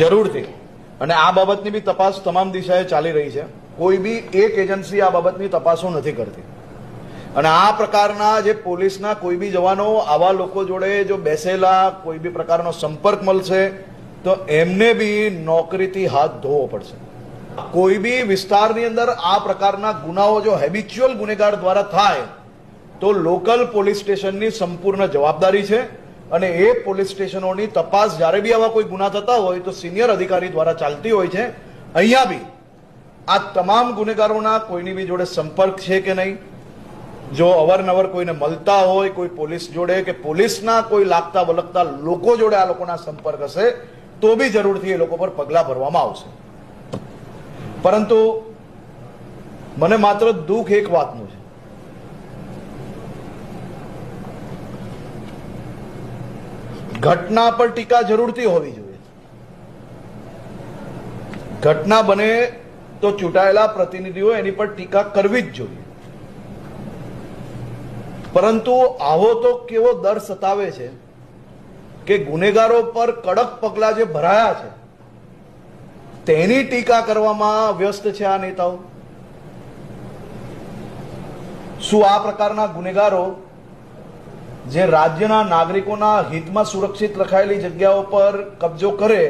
જરૂરથી. અને આ બાબતની બી તપાસ તમામ દિશાએ ચાલી રહી છે. કોઈ બી એક એજન્સી આ બાબતની તપાસો નથી કરતી. અને આ પ્રકારના જે પોલીસના કોઈ બી જવાનો, આવા લોકો જોડે જો બેસેલા કોઈ બી પ્રકારનો સંપર્ક મળશે, તો એમને બી નોકરીથી હાથ ધોવો પડશે. કોઈ બી વિસ્તારની અંદર આ પ્રકારના ગુનાઓ જો હેબિચ્યુઅલ ગુનેગાર દ્વારા થાય, તો લોકલ પોલીસ સ્ટેશનની સંપૂર્ણ જવાબદારી છે. અને એ પોલીસ સ્ટેશનોની તપાસ જ્યારે બી આવા કોઈ ગુના થતા હોય તો સિનિયર અધિકારી દ્વારા ચાલતી હોય છે. અહીંયા બી આ તમામ ગુનેગારોના કોઈની બી જોડે સંપર્ક છે કે નહીં? જો અવારનવાર કોઈને મળતા હોય, કોઈ પોલીસ જોડે કે પોલીસના કોઈ લાગતા વલગતા લોકો જોડે આ લોકોના સંપર્ક હશે, તો બી જરૂરથી એ લોકો પર પગલાં ભરવામાં આવશે. પરંતુ મને માત્ર દુઃખ એક વાતનું છે ઘટના પર ટીકા જરૂરથી હોવી જોઈએ. ઘટના બને તો ચૂંટાયેલા પ્રતિનિધિઓ એની પર ટીકા કરવી જ જોઈએ. પરંતુ આવો તો કેવો દર સતાવે છે કે ગુનેગારો પર કડક પગલા જે ભરાયા છે, તેની ટીકા કરવામાં વ્યસ્ત છે આ નેતાઓ? શું આ પ્રકારના ગુનેગારો જે રાજ્યના નાગરિકોના હિતમાં સુરક્ષિત રખાયેલી જગ્યાઓ પર કબજો કરે,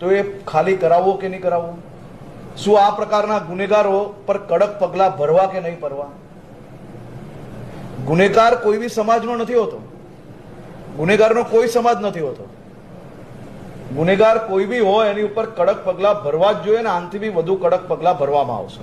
તો એ ખાલી કરાવવો કે નહીં કરાવવો શું આ પ્રકારના ગુનેગારો પર કડક પગલા ભરવા કે નહીં ભરવા? ગુનેગાર કોઈ બી સમાજનો નથી હોતો. ગુનેગારનો કોઈ સમાજ નથી હોતો. ગુનેગાર કોઈ બી હોય એની ઉપર કડક પગલા ભરવા જ જોઈએ અને આનાથી બી વધુ કડક પગલા ભરવામાં આવશે.